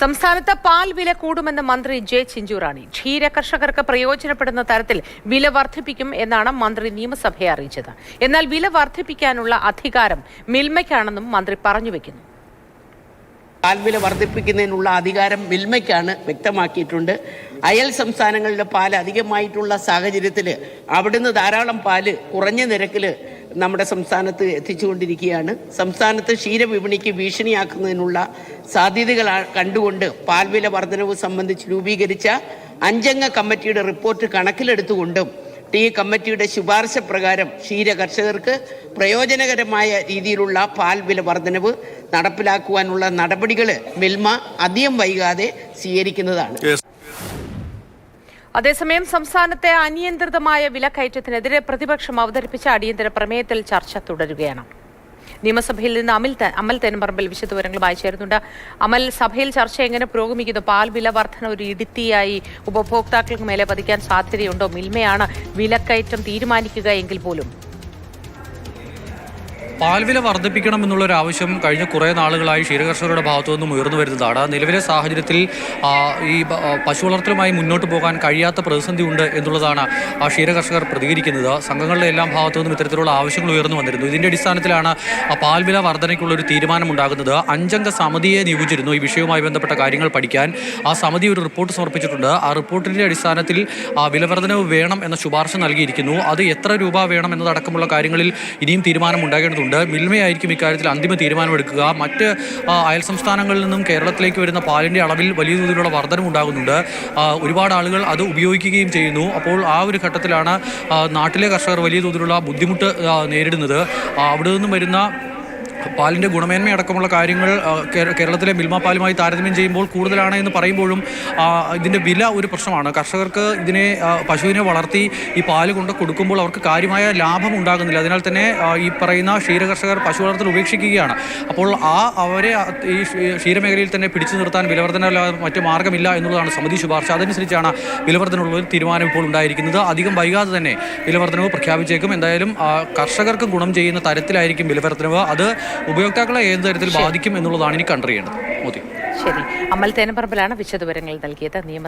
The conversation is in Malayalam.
സംസ്ഥാനത്ത് പാൽ വില കൂടുമെന്ന് മന്ത്രി ജെ ചിഞ്ചുറാണി. ക്ഷീര കർഷകർക്ക് പ്രയോജനപ്പെടുന്ന തരത്തിൽ വില വർദ്ധിപ്പിക്കും എന്നാണ് മന്ത്രി നിയമസഭയെ അറിയിച്ചത്. എന്നാൽ വില വർദ്ധിപ്പിക്കാനുള്ള അധികാരം മിൽമയ്ക്കാണെന്നും മന്ത്രി പറഞ്ഞു വെക്കുന്നു. പാൽവില വർദ്ധിപ്പിക്കുന്നതിനുള്ള അധികാരം മിൽമയ്ക്കാണ് വ്യക്തമാക്കിയിട്ടുണ്ട്. അയൽ സംസ്ഥാനങ്ങളിലെ പാൽ അധികമായിട്ടുള്ള സാഹചര്യത്തിൽ അവിടുന്ന് ധാരാളം പാൽ കുറഞ്ഞ നിരക്കിൽ നമ്മുടെ സംസ്ഥാനത്ത് എത്തിച്ചുകൊണ്ടിരിക്കുകയാണ്. സംസ്ഥാനത്ത് ക്ഷീരവിപണിക്ക് ഭീഷണിയാക്കുന്നതിനുള്ള സാധ്യതകൾ കണ്ടുകൊണ്ട് പാൽവില വർധനവ് സംബന്ധിച്ച് രൂപീകരിച്ച അഞ്ചംഗ കമ്മിറ്റിയുടെ റിപ്പോർട്ട് കണക്കിലെടുത്തുകൊണ്ടും ടി കമ്മിറ്റിയുടെ ശുപാർശ പ്രകാരം ക്ഷീര കർഷകർക്ക് പ്രയോജനകരമായ രീതിയിലുള്ള പാൽ വില വർധനവ് നടപ്പിലാക്കുവാനുള്ള നടപടികൾ മിൽമ അധികം വൈകാതെ സ്വീകരിക്കുന്നതാണ്. അതേസമയം സംസ്ഥാനത്തെ അനിയന്ത്രിതമായ വിലക്കയറ്റത്തിനെതിരെ പ്രതിപക്ഷം അവതരിപ്പിച്ച അടിയന്തര പ്രമേയത്തിൽ ചർച്ച തുടരുകയാണ്. നിയമസഭയിൽ നിന്ന് അമിൽ അമൽ തെൻപറമ്പിൽ വിശദവിവരങ്ങളുമായി ചേരുന്നുണ്ട് അമൽ സഭയിൽ ചർച്ച എങ്ങനെ പുരോഗമിക്കുന്നു? പാൽ വില വർധന ഒരു ഇടുത്തിയായി ഉപഭോക്താക്കൾക്ക് മേലെ പതിക്കാൻ സാധ്യതയുണ്ടോ? മിൽമയാണ് വിലക്കയറ്റം തീരുമാനിക്കുക എങ്കിൽ പോലും. പാൽവില വർദ്ധിപ്പിക്കണം എന്നുള്ളൊരു ആവശ്യം കഴിഞ്ഞ കുറേ നാളുകളായി ക്ഷീരകർഷകരുടെ ഭാഗത്തു നിന്നും ഉയർന്നു വരുന്നതാണ്. നിലവിലെ സാഹചര്യത്തിൽ ഈ പശു വളർത്തലുമായി മുന്നോട്ട് പോകാൻ കഴിയാത്ത പ്രതിസന്ധി ഉണ്ട് എന്നുള്ളതാണ് ആ ക്ഷീരകർഷകർ പ്രതികരിക്കുന്നത്. സംഘങ്ങളുടെ എല്ലാം ഭാഗത്തു നിന്നും ഇത്തരത്തിലുള്ള ആവശ്യങ്ങൾ ഉയർന്നു വന്നിരുന്നു. ഇതിന്റെ അടിസ്ഥാനത്തിലാണ് പാൽവില വർധനയ്ക്കുള്ളൊരു തീരുമാനമുണ്ടാകുന്നത്. അഞ്ചംഗ സമിതിയെ നിയോഗിച്ചിരുന്നു ഈ വിഷയവുമായി ബന്ധപ്പെട്ട കാര്യങ്ങൾ പഠിക്കാൻ. ആ സമിതി ഒരു റിപ്പോർട്ട് സമർപ്പിച്ചിട്ടുണ്ട്. ആ റിപ്പോർട്ടിന്റെ അടിസ്ഥാനത്തിൽ ആ വിലവർധനവ് വേണം എന്ന ശുപാർശ നൽകിയിരിക്കുന്നു. അത് എത്ര രൂപ വേണം എന്നതടക്കമുള്ള കാര്യങ്ങളിൽ ഇനിയും തീരുമാനം ഉണ്ടാകേണ്ടതുണ്ട്. മിൽമയായിരിക്കും ഇക്കാര്യത്തിൽ അന്തിമ തീരുമാനമെടുക്കുക. മറ്റ് അയൽ സംസ്ഥാനങ്ങളിൽ നിന്നും കേരളത്തിലേക്ക് വരുന്ന പാലിന്റെ അളവിൽ വലിയ തോതിലുള്ള വർധനം ഉണ്ടാകുന്നുണ്ട്. ഒരുപാട് ആളുകൾ അത് ഉപയോഗിക്കുകയും ചെയ്യുന്നു. അപ്പോൾ ആ ഒരു ഘട്ടത്തിലാണ് നാട്ടിലെ കർഷകർ വലിയ തോതിലുള്ള ബുദ്ധിമുട്ട് നേരിടുന്നത്. അവിടെ നിന്നും വരുന്ന പാലിന്റെ ഗുണമേന്മയടക്കമുള്ള കാര്യങ്ങൾ കേരളത്തിലെ മിൽമ പാലുമായി താരതമ്യം ചെയ്യുമ്പോൾ കൂടുതലാണ് എന്ന് പറയുമ്പോഴും ഇതിന്റെ വില ഒരു പ്രശ്നമാണ്. കർഷകർക്ക് ഇതിനെ പശുവിനെ വളർത്തി ഈ പാൽ കൊണ്ട് കൊടുക്കുമ്പോൾ അവർക്ക് കാര്യമായ ലാഭം ഉണ്ടാകുന്നില്ല. അതിനാൽ തന്നെ ഈ പറയുന്ന ക്ഷീരകർഷകർ പശു വളർത്തൽ ഉപേക്ഷിക്കുകയാണ്. അപ്പോൾ ആ അവരെ ഈ ക്ഷീ- ക്ഷീരമേഖലയിൽ തന്നെ പിടിച്ചു നിർത്താൻ വിലവർധന അല്ലാതെ മറ്റു മാർഗമില്ല എന്നുള്ളതാണ് സമിതി ശുപാർശ. അതനുസരിച്ചാണ് വിലവർധനയുള്ള ഒരു തീരുമാനം ഇപ്പോൾ ഉണ്ടായിരിക്കുന്നത്. അധികം വൈകാതെ തന്നെ വിലവർധനവ് പ്രഖ്യാപിച്ചേക്കും. എന്തായാലും കർഷകർക്ക് ഗുണം ചെയ്യുന്ന തരത്തിലായിരിക്കും വിലവർധനവ് അത് ഉപയോക്താക്കളെ ഏത് തരത്തിൽ ബാധിക്കും എന്നുള്ളതാണ് ഇനി കണ്ടറിയേണ്ടത്. മോദി. ശരി. അമൽ തേനപ്പറമ്പിലാണ് വിശദവിവരങ്ങൾ നൽകിയത്. നിയമ